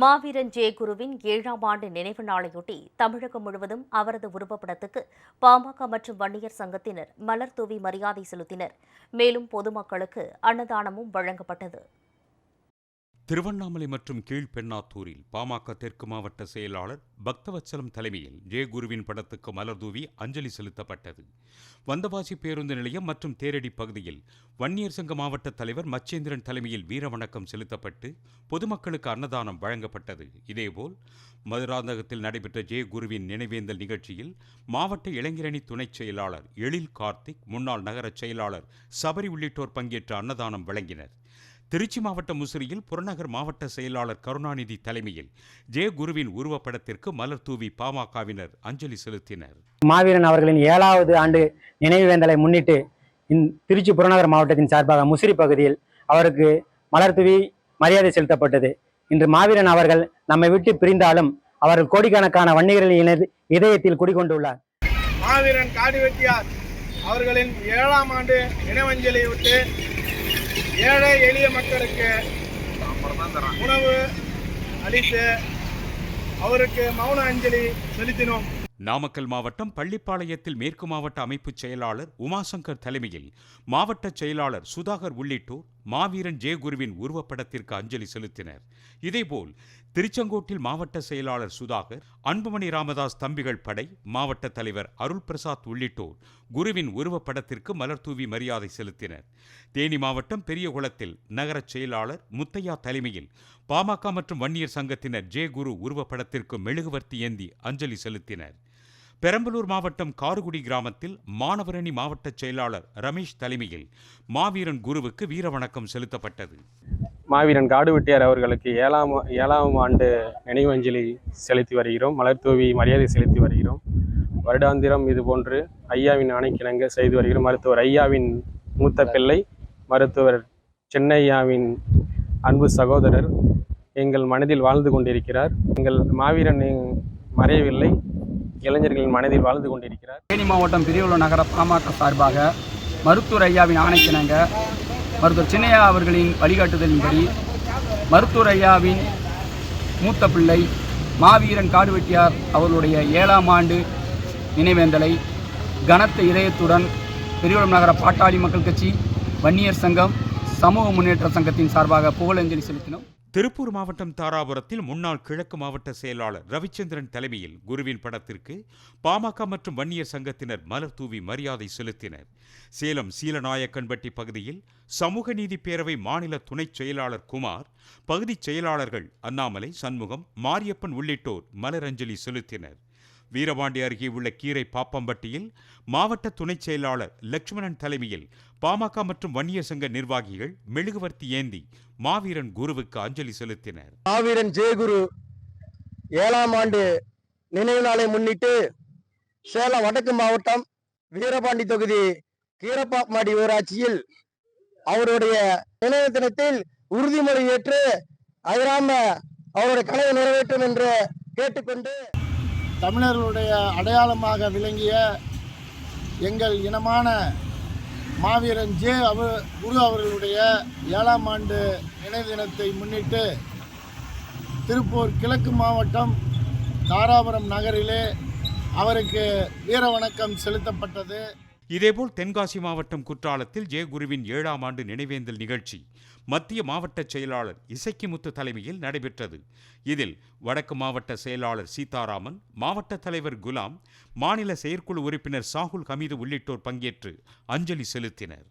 மாவீரன் J குருவின் ஏழாம் ஆண்டு நினைவு நாளையொட்டி தமிழகம் முழுவதும் அவரது உருவப்படத்துக்கு பாமக மற்றும் வன்னியர் சங்கத்தினர் மலர் தூவி மரியாதை செலுத்தினர். மேலும் பொதுமக்களுக்கு அன்னதானமும் வழங்கப்பட்டது. திருவண்ணாமலை மற்றும் கீழ்பெண்ணாத்தூரில் பாமக தெற்கு மாவட்ட செயலாளர் பக்தவச்சலம் தலைமையில் ஜெயகுருவின் படத்துக்கு மலர்தூவி அஞ்சலி செலுத்தப்பட்டது. வந்தவாசி பேருந்து நிலையம் மற்றும் தேரடி பகுதியில் வன்னியர் சங்க மாவட்ட தலைவர் மச்சேந்திரன் தலைமையில் வீரவணக்கம் செலுத்தப்பட்டு பொதுமக்களுக்கு அன்னதானம் வழங்கப்பட்டது. இதேபோல் மதுராந்தகத்தில் நடைபெற்ற ஜெயகுருவின் நினைவேந்தல் நிகழ்ச்சியில் மாவட்ட இளைஞரணி துணைச் செயலாளர் எழில் கார்த்திக் முன்னாள் நகரச் செயலாளர் சபரி உள்ளிட்டோர் பங்கேற்ற அன்னதானம் வழங்கினர். திருச்சி மாவட்டம் முசிறியில் புறநகர் மாவட்ட செயலாளர் கருணாநிதி தலைமையில் ஜே குருவின் உருவப்படத்திற்கு மலர் தூவி பாமகவினர் அஞ்சலி செலுத்தினர். மாவீரன் அவர்களின் ஏழாவது ஆண்டு நினைவுவேந்தலை முன்னிட்டு இந் திருச்சி புறநகர் மாவட்டத்தின் சார்பாக முசிறி பகுதியில் அவருக்கு மலர்தூவி மரியாதை செலுத்தப்பட்டது. இன்று மாவீரன் அவர்கள் நம்மை விட்டு பிரிந்தாலும் அவர்கள் கோடிக்கணக்கான வன்னியர்களின் இதயத்தில் குடிகொண்டுள்ளார். மாவீரன் காடு வெட்டியார் அவர்களின் ஏழாம் ஆண்டு நினைவஞ்சலியை விட்டு ஏழை எளிய மக்களுக்கு உணவு அளித்து அவருக்கு மௌன அஞ்சலி செலுத்தினோம். நாமக்கல் மாவட்டம் பள்ளிப்பாளையத்தில் மேற்கு மாவட்ட அமைப்புச் செயலாளர் உமாசங்கர் தலைமையில் மாவட்ட செயலாளர் சுதாகர் உள்ளிட்டோர் மாவீரன் ஜே குருவின் உருவப்படத்திற்கு அஞ்சலி செலுத்தினர். இதேபோல் திருச்செங்கோட்டில் மாவட்ட செயலாளர் சுதாகர் அன்புமணி ராமதாஸ் தம்பிகள் படை மாவட்ட தலைவர் அருள் பிரசாத் உள்ளிட்டோர் குருவின் உருவப்படத்திற்கு மலர் தூவி மரியாதை செலுத்தினர். தேனி மாவட்டம் பெரியகுளத்தில் நகரச் செயலாளர் முத்தையா தலைமையில் பாமக மற்றும் வன்னியர் சங்கத்தினர் ஜே குரு உருவப்படத்திற்கு மெழுகுவர்த்தி ஏந்தி அஞ்சலி செலுத்தினர். பெரம்பலூர் மாவட்டம் காருகுடி கிராமத்தில் மாணவரணி மாவட்ட செயலாளர் ரமேஷ் தலைமையில் மாவீரன் குருவுக்கு வீரவணக்கம் செலுத்தப்பட்டது. மாவீரன் காடு வெட்டியார் அவர்களுக்கு ஏழாம் ஏழாம் ஆண்டு நினைவஞ்சலி செலுத்தி வருகிறோம். மலர் தூவி மரியாதை செலுத்தி வருகிறோம். வருடாந்திரம் இதுபோன்று ஐயாவின் ஆணைக்கிணங்க செய்து வருகிறோம். மருத்துவர் ஐயாவின் மூத்த பிள்ளை மருத்துவர் சென்னையாவின் அன்பு சகோதரர். எங்கள் மனதில் வாழ்ந்து கொண்டிருக்கிறார். எங்கள் மாவீரன் மறையவில்லை. இளைஞர்களின் மனதில் வாழ்ந்து கொண்டிருக்கிறார். தேனி மாவட்டம் பிரிவுள்ள நகர பாமக சார்பாக மருத்துவர் ஐயாவின் ஆணைக்கிணங்க மருத்துவர் சின்னையா அவர்களின் வழிகாட்டுதலின்படி மருத்துவர் ஐயாவின் மூத்த பிள்ளை மாவீரன் காடுவெட்டியார் அவர்களுடைய ஏழாம் ஆண்டு நினைவேந்தலை கனத்த இதயத்துடன் பெரியகுளம் நகர பாட்டாளி மக்கள் கட்சி வன்னியர் சங்கம் சமூக முன்னேற்ற சங்கத்தின் சார்பாக புகழஞ்சலி செலுத்தினோம். திருப்பூர் மாவட்டம் தாராபுரத்தில் முன்னாள் கிழக்கு மாவட்ட செயலாளர் ரவிச்சந்திரன் தலைமையில் குருவின் படத்திற்கு பாமக மற்றும் வன்னியர் சங்கத்தினர் மலர் தூவி மரியாதை செலுத்தினர். சேலம் சீலநாயக்கன்பட்டி பகுதியில் சமூக நீதி பேரவை மாநில துணைச் செயலாளர் குமார் பகுதிச் செயலாளர்கள் அண்ணாமலை சண்முகம் மாரியப்பன் உள்ளிட்டோர் மலரஞ்சலி செலுத்தினர். வீரபாண்டி அருகே உள்ள கீரை பாப்பம்பட்டியில் மாவட்ட துணைச் செயலாளர் லட்சுமணன் தலைமையில் பாமக மற்றும் வன்னிய சங்க நிர்வாகிகள் மெழுகுவர்த்தி ஏந்தி மாவீரன் குருவுக்கு அஞ்சலி செலுத்தினர். மாவீரன் ஜெயகுரு ஏழாம் ஆண்டு நினைவு நாளை முன்னிட்டு சேலம் வடக்கு மாவட்டம் வீரபாண்டி தொகுதி கீரப்பாப்மாடி ஊராட்சியில் அவருடைய நினைவு தினத்தில் உறுதிமொழி ஏற்று அயராம அவருடைய கனவை நிறைவேற்றும் என்று கேட்டுக்கொண்டு தமிழர்களுடைய அடையாளமாக விளங்கிய எங்கள் இனமான மாவீரன் ஜே அவ குரு அவர்களுடைய ஏழாம் ஆண்டு நினைவு தினத்தை முன்னிட்டு திருப்பூர் கிழக்கு மாவட்டம் தாராபுரம் நகரிலே அவருக்கு வீர வணக்கம் செலுத்தப்பட்டது. இதேபோல் தென்காசி மாவட்டம் குற்றாலத்தில் ஜெயகுருவின் ஏழாம் ஆண்டு நினைவேந்தல் நிகழ்ச்சி மத்திய மாவட்ட செயலாளர் இசக்கிமுத்து தலைமையில் நடைபெற்றது. இதில் வடக்கு மாவட்ட செயலாளர் சீதாராமன் மாவட்ட தலைவர் குலாம் மாநில செயற்குழு உறுப்பினர் சாகுல் ஹமீது உள்ளிட்டோர் பங்கேற்று அஞ்சலி செலுத்தினர்.